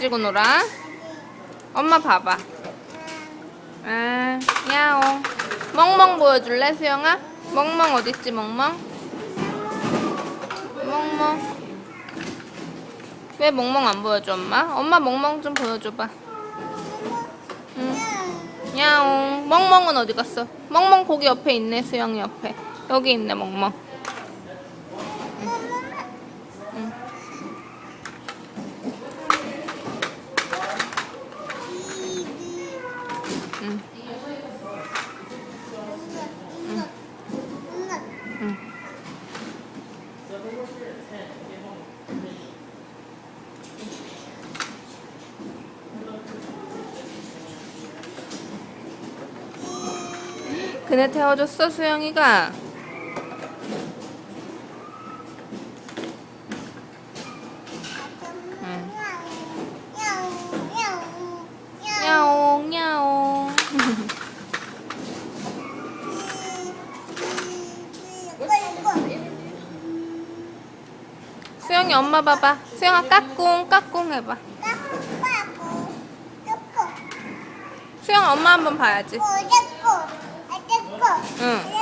쥐고 놀아. 엄마 봐봐. 아, 야옹. 멍멍 보여줄래, 수영아? 멍멍 어딨지, 멍멍? 멍멍. 왜 멍멍 안 보여줘, 엄마? 엄마 멍멍 좀 보여줘봐. 응. 야옹. 멍멍은 어디 갔어? 멍멍 거기 옆에 있네, 수영이 옆에. 여기 있네, 멍멍. 그네 태워줬어, 수영이가? 응. 야옹, 야옹. 수영이 엄마 봐봐. 수영아 까꿍, 까꿍 해봐. 수영 엄마 한번 봐야지. 응.